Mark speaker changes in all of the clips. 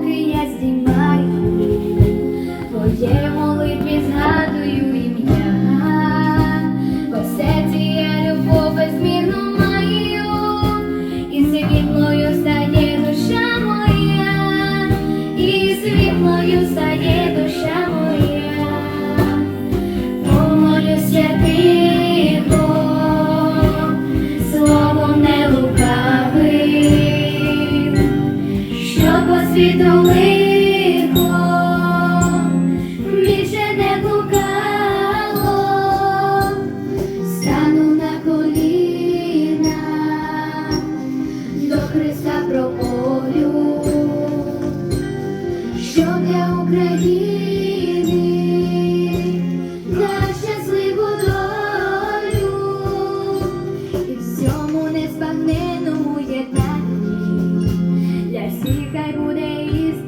Speaker 1: руки я здіймаю, твоє молитві згадую ім'я, бо серці я любов безмірну маю, і світлою стає душа моя, і світлою стає душа моя, помолюся тихо, світу лихо більше не блукало, стану на коліна, до Христа промолю, що для України i'm gonna go to the east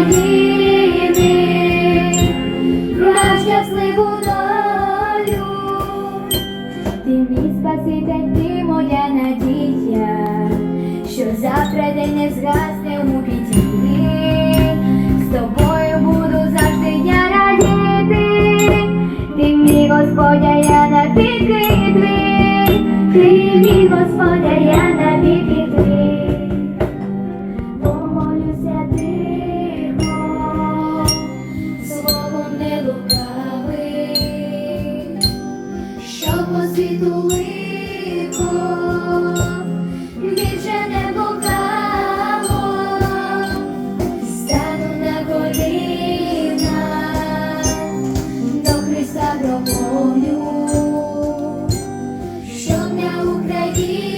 Speaker 1: України на щасливу долю. Ти мій спаситель, ти моя надія, що завтра день не згасне у біді. З тобою буду завжди я радіти. Ти мій Господя, я на твій. Ти мій Господя, лихо, не букало, стану на коліна, до Христа проповню, що не Україна.